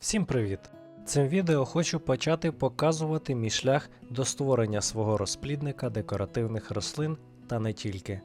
Всім привіт! Цим відео хочу почати показувати мій шлях до створення свого розплідника декоративних рослин та не тільки.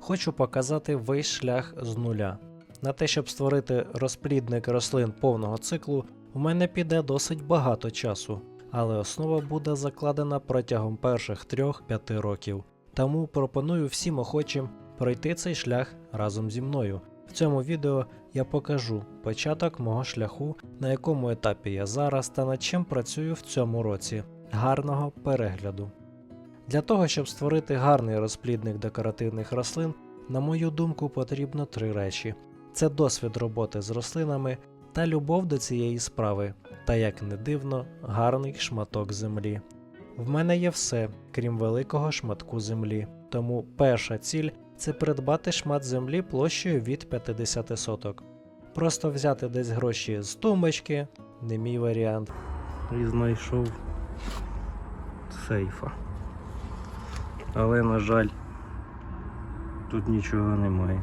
Хочу показати весь шлях з нуля. На те, щоб створити розплідник рослин повного циклу, у мене піде досить багато часу, але основа буде закладена протягом перших 3-5 років. Тому пропоную всім охочим пройти цей шлях разом зі мною. В цьому відео я покажу початок мого шляху, на якому етапі я зараз та над чим працюю в цьому році. Гарного перегляду. Для того, щоб створити гарний розплідник декоративних рослин, на мою думку, потрібно три речі: це досвід роботи з рослинами та любов до цієї справи, та як не дивно, гарний шматок землі. В мене є все, крім великого шматку землі. Тому перша ціль це придбати шмат землі площею від 50 соток. Просто взяти десь гроші з тумбочки, не мій варіант. І знайшов сейфа. Але, на жаль, тут нічого немає.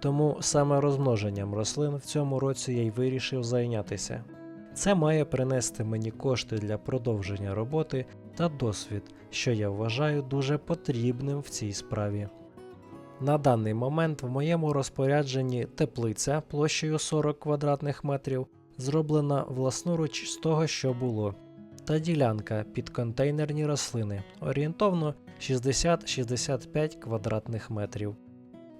Тому саме розмноженням рослин в цьому році я й вирішив зайнятися. Це має принести мені кошти для продовження роботи та досвід, що я вважаю дуже потрібним в цій справі. На даний момент в моєму розпорядженні теплиця площею 40 квадратних метрів зроблена власноруч з того, що було, та ділянка під контейнерні рослини орієнтовно 60-65 квадратних метрів,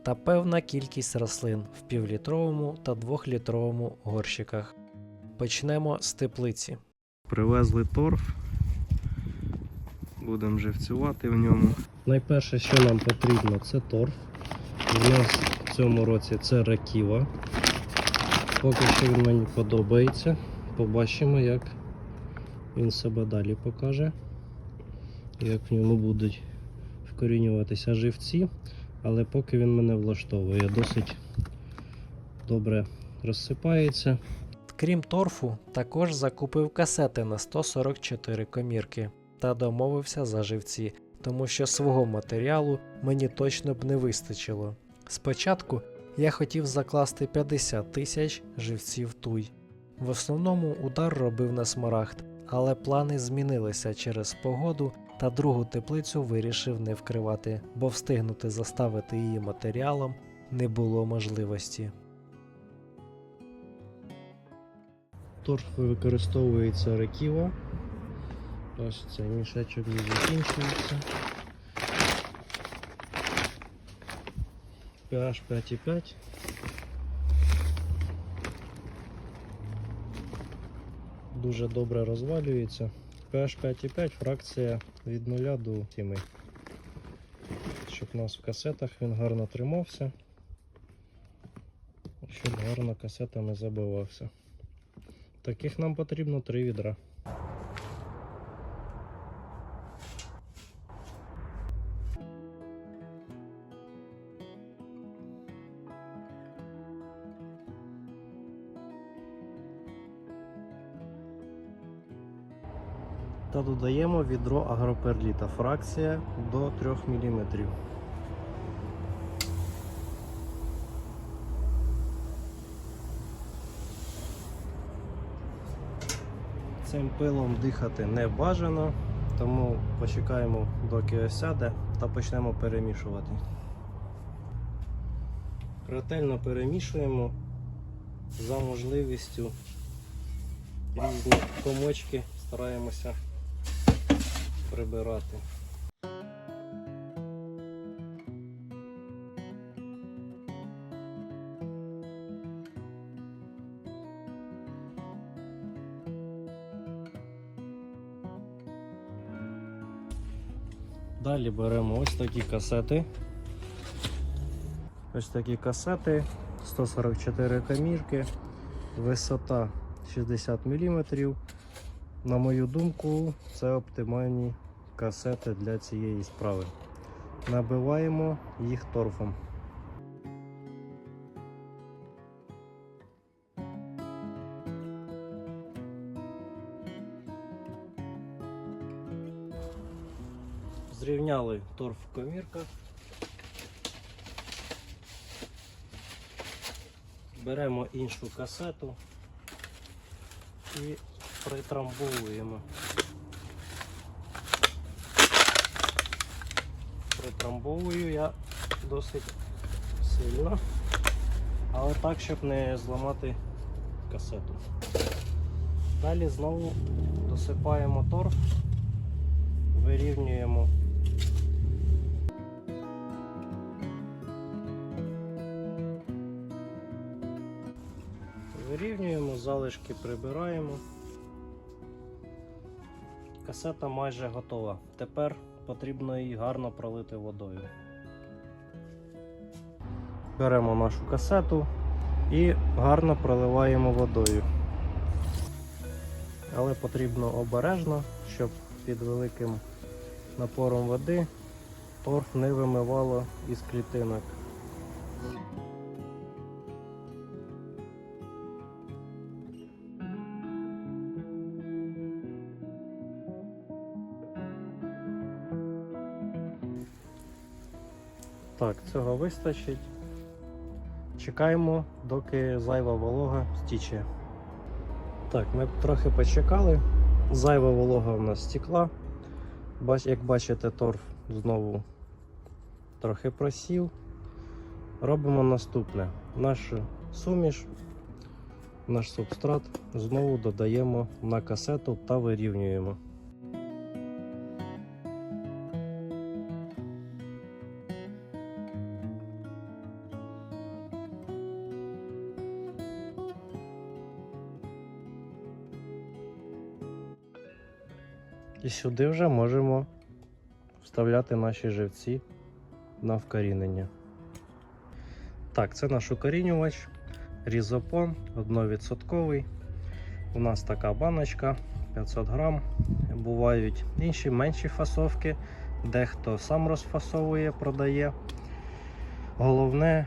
та певна кількість рослин в півлітровому та двохлітровому горщиках. Почнемо з теплиці. Привезли торф. Будемо живцювати в ньому. Найперше, що нам потрібно, це торф. У нас в цьому році це раківа. Поки що він мені подобається. Побачимо, як він себе далі покаже. Як в ньому будуть вкорінюватися живці. Але поки він мене влаштовує, досить добре розсипається. Крім торфу, також закупив касети на 144 комірки та домовився за живці, тому що свого матеріалу мені точно б не вистачило. Спочатку я хотів закласти 50 тисяч живців туй. В основному удар робив на смарагд, але плани змінилися через погоду та другу теплицю вирішив не вкривати, бо встигнути заставити її матеріалом не було можливості. Торф використовується реківа. Ось цей мішечок не закінчується. pH 5,5. Дуже добре розвалюється. pH 5,5 фракція від 0 до 7. Щоб у нас в касетах він гарно тримався. Щоб гарно касетами забивався. Таких нам потрібно 3 відра. Додаємо відро агроперліта. Фракція до 3 мм. Цим пилом дихати не бажано, тому почекаємо, доки осяде та почнемо перемішувати. Ретельно перемішуємо за можливістю різні комочки стараємося прибирати. Далі беремо ось такі касети. Ось такі касети, 144 камірки, висота 60 мм. На мою думку, це оптимальні касети для цієї справи. Набиваємо їх торфом. Зрівняли торф в комірках. Беремо іншу касету і притрамбовуємо. Притрамбовую я досить сильно, але так, щоб не зламати касету. Далі знову досипаємо торф, вирівнюємо. Вирівнюємо, залишки прибираємо. Касета майже готова. Тепер потрібно її гарно пролити водою. Беремо нашу касету і гарно проливаємо водою. Але потрібно обережно, щоб під великим напором води торф не вимивало із клітинок. Цього вистачить. Чекаємо, доки зайва волога стіче. Так, ми трохи почекали. Зайва волога в нас стекла. Бач, як бачите, торф знову трохи просів. Робимо наступне. Нашу суміш, наш субстрат знову додаємо на касету та вирівнюємо. Сюди вже можемо вставляти наші живці на вкорінення. Так, це наш укорінювач, різопон 1%. У нас така баночка 500 грам. Бувають інші менші фасовки, дехто сам розфасовує, продає. Головне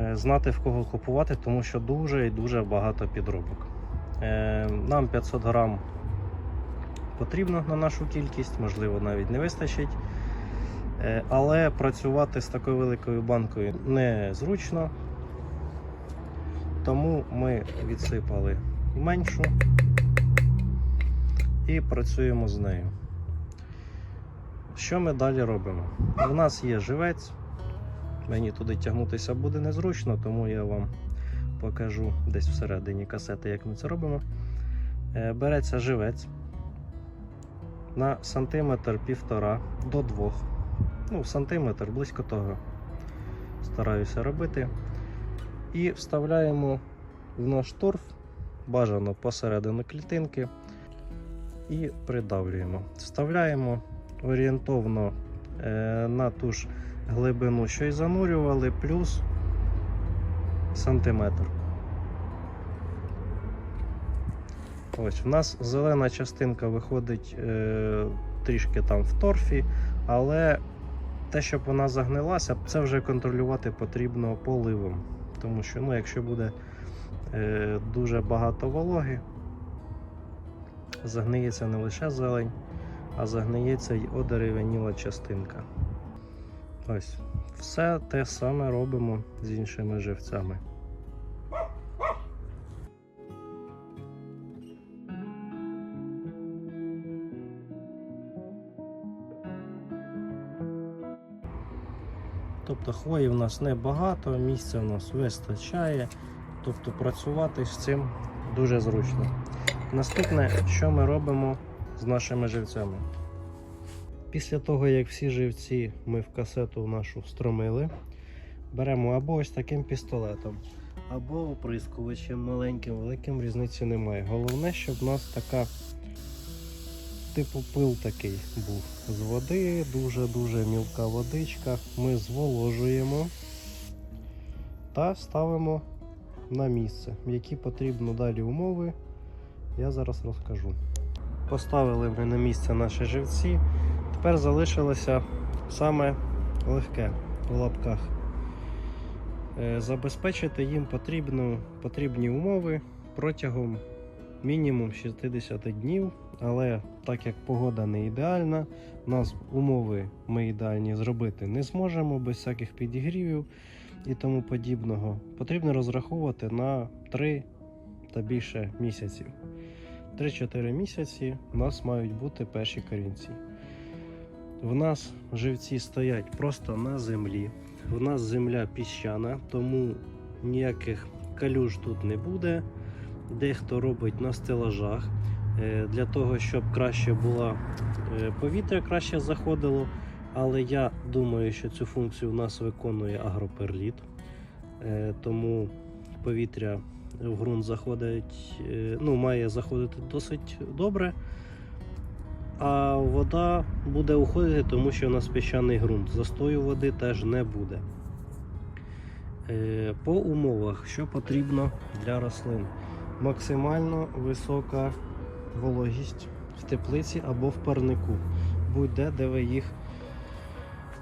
е, знати в кого купувати, тому що дуже і дуже багато підробок. Е, Нам 500 грам потрібно на нашу кількість, можливо, навіть не вистачить. Е, Але працювати з такою великою банкою незручно, тому ми відсипали меншу і працюємо з нею. Що ми далі робимо? У нас є живець, мені туди тягнутися буде незручно, тому я вам покажу десь всередині касети, як ми це робимо. Е, Береться живець на сантиметр півтора до двох. Ну, сантиметр близько того. Стараюся робити. І вставляємо в наш торф, бажано посередину клітинки, і придавлюємо. Вставляємо орієнтовно е, на ту ж глибину, що й занурювали, плюс сантиметр. Ось у нас зелена частинка виходить е, трішки там в торфі, але те, щоб вона загнилася, це вже контролювати потрібно поливом. Тому що ну, якщо буде е, дуже багато вологи, загниється не лише зелень, а загниється й одерев'яніла частинка. Ось, все те саме робимо з іншими живцями. Тобто хвої в нас небагато, місця в нас вистачає, тобто працювати з цим дуже зручно. Наступне, що ми робимо з нашими живцями. Після того, як всі живці ми в касету нашу встромили, беремо або ось таким пістолетом, або оприскувачем маленьким, великим різниці немає. Головне, щоб у нас така типу пил такий був з води, дуже-дуже мілка водичка. Ми зволожуємо та ставимо на місце. Які потрібно далі умови, я зараз розкажу. Поставили ми на місце наші живці. Тепер залишилося саме легке в лапках. Е, Забезпечити їм потрібні умови протягом мінімум 60 днів. Але так як погода не ідеальна, у нас умови ми ідеальні зробити не зможемо без всяких підігрівів. і тому подібного, потрібно розраховувати на 3 та більше місяців. 3-4 місяці у нас мають бути перші корінці. В нас живці стоять просто на землі. В нас земля піщана, тому ніяких калюж тут не буде. Дехто робить на стелажах е, для того, щоб краще було е, повітря краще заходило. Але я думаю, що цю функцію в нас виконує агроперліт, Е, тому повітря в ґрунт заходить, ну, має заходити досить добре. А вода буде уходити, тому що у нас піщаний ґрунт. Застою води теж не буде. По умовах, що потрібно для рослин? Максимально висока вологість в теплиці або в парнику. Будь-де, де ви їх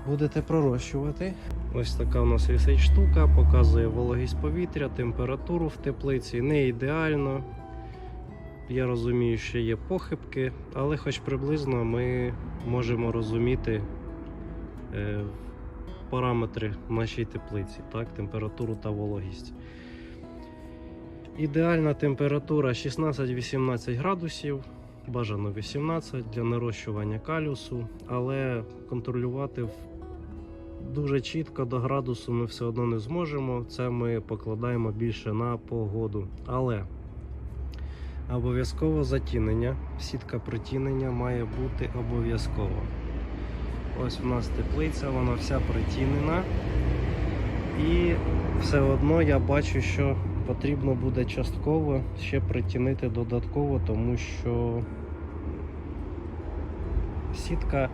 будете пророщувати. Ось така у нас висить штука, показує вологість повітря, температуру в теплиці. Не ідеально. Я розумію, що є похибки, але хоч приблизно ми можемо розуміти е, параметри нашій теплиці, так, температуру та вологість. Ідеальна температура 16-18 градусів, бажано 18 для нарощування калюсу, але контролювати дуже чітко до градусу ми все одно не зможемо. Це ми покладаємо більше на погоду. Але обов'язково затінення, сітка притінення має бути обов'язково. Ось у нас теплиця, вона вся притінена. І все одно я бачу, що потрібно буде частково ще притінити додатково, тому що сітка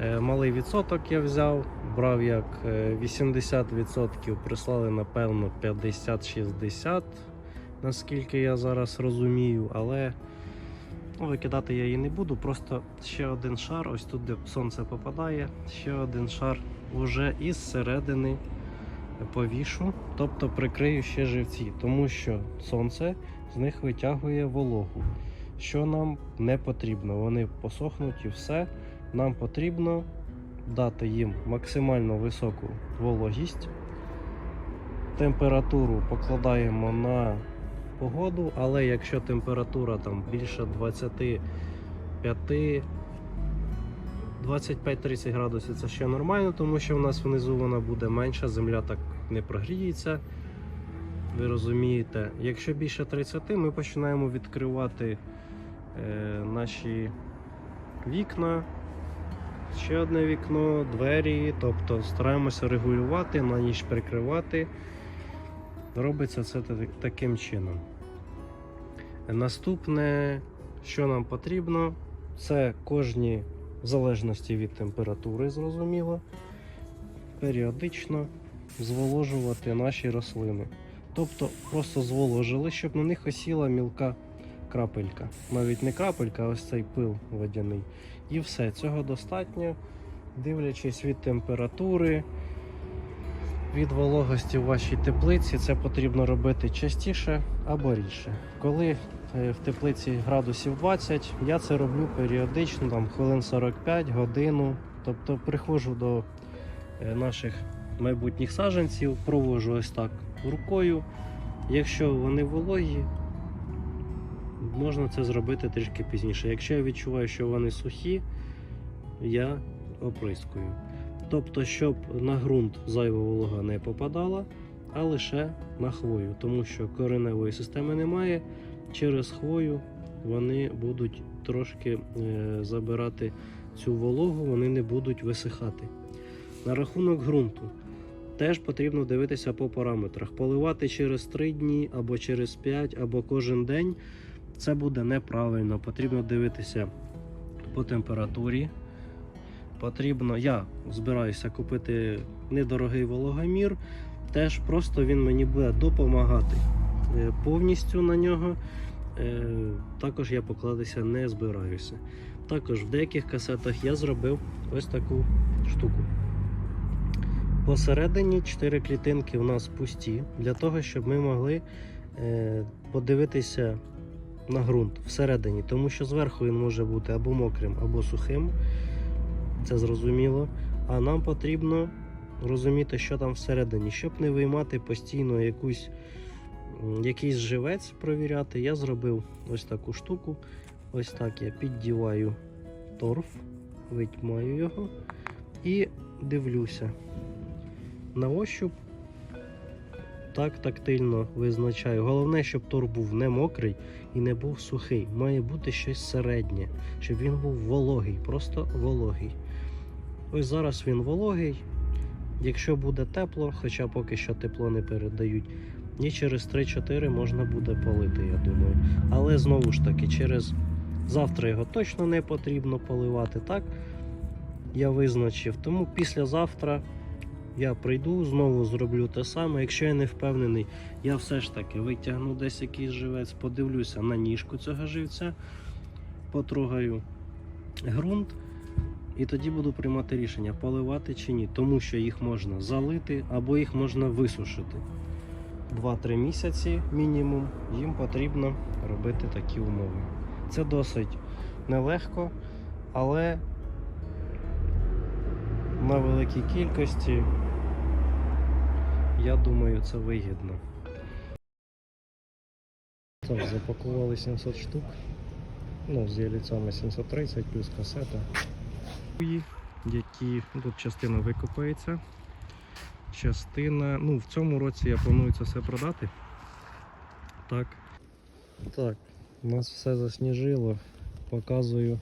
е, малий відсоток я взяв, брав як е, 80%, прислали напевно 50-60, наскільки я зараз розумію, але ну, викидати я її не буду. Просто ще один шар, ось тут де сонце попадає, ще один шар уже із середини повішу, тобто прикрию ще живці, тому що сонце з них витягує вологу. Що нам не потрібно, вони посохнуть і все. Нам потрібно дати їм максимально високу вологість. Температуру покладаємо на погоду, але якщо температура там більше 25 25-30 градусів це ще нормально, тому що в нас внизу вона буде менша, земля так не прогріється. Ви розумієте, якщо більше 30, ми починаємо відкривати е, наші вікна, ще одне вікно, двері, тобто стараємося регулювати, на ніч прикривати. Робиться це та- таким чином. Наступне, що нам потрібно, це кожні в залежності від температури, зрозуміло, періодично зволожувати наші рослини. Тобто просто зволожили, щоб на них осіла мілка крапелька. Навіть не крапелька, а ось цей пил водяний. І все, цього достатньо, дивлячись від температури, від вологості в вашій теплиці, це потрібно робити частіше або рідше. Коли в теплиці градусів 20, я це роблю періодично, там хвилин 45, годину. Тобто приходжу до е, наших майбутніх саджанців, провожу ось так рукою. Якщо вони вологі, можна це зробити трішки пізніше. Якщо я відчуваю, що вони сухі, я оприскую. Тобто, щоб на ґрунт зайва волога не попадала, а лише на хвою, тому що кореневої системи немає. Через хвою вони будуть трошки е, забирати цю вологу, вони не будуть висихати. На рахунок ґрунту теж потрібно дивитися по параметрах. Поливати через 3 дні або через 5, або кожен день це буде неправильно. Потрібно дивитися по температурі. Потрібно, я збираюся купити недорогий вологомір. Теж просто він мені буде допомагати повністю на нього. Е, Також я покладатися не збираюся. Також в деяких касетах я зробив ось таку штуку. Посередині 4 клітинки у нас пусті, для того, щоб ми могли е, подивитися на ґрунт всередині, тому що зверху він може бути або мокрим, або сухим. Це зрозуміло. А нам потрібно розуміти, що там всередині, щоб не виймати постійно якусь, якийсь живець провіряти, я зробив ось таку штуку. Ось так я піддіваю торф, витьмаю його і дивлюся. На ощуп так тактильно визначаю. Головне, щоб торф був не мокрий і не був сухий. Має бути щось середнє, щоб він був вологий, просто вологий. Ось зараз він вологий. Якщо буде тепло, хоча поки що тепло не передають, і через 3-4 можна буде полити, я думаю. Але знову ж таки, через завтра його точно не потрібно поливати, так? Я визначив. Тому післязавтра я прийду, знову зроблю те саме. Якщо я не впевнений, я все ж таки витягну десь якийсь живець, подивлюся на ніжку цього живця, потрогаю ґрунт. І тоді буду приймати рішення, поливати чи ні, тому що їх можна залити або їх можна висушити. 2-3 місяці мінімум їм потрібно робити такі умови. Це досить нелегко, але на великій кількості, я думаю, це вигідно. Тож, запакували 700 штук. Ну, з яліцями 730 плюс касета які тут частина викопається. Частина. Ну, в цьому році я планую це все продати. Так. Так, у нас все засніжило. Показую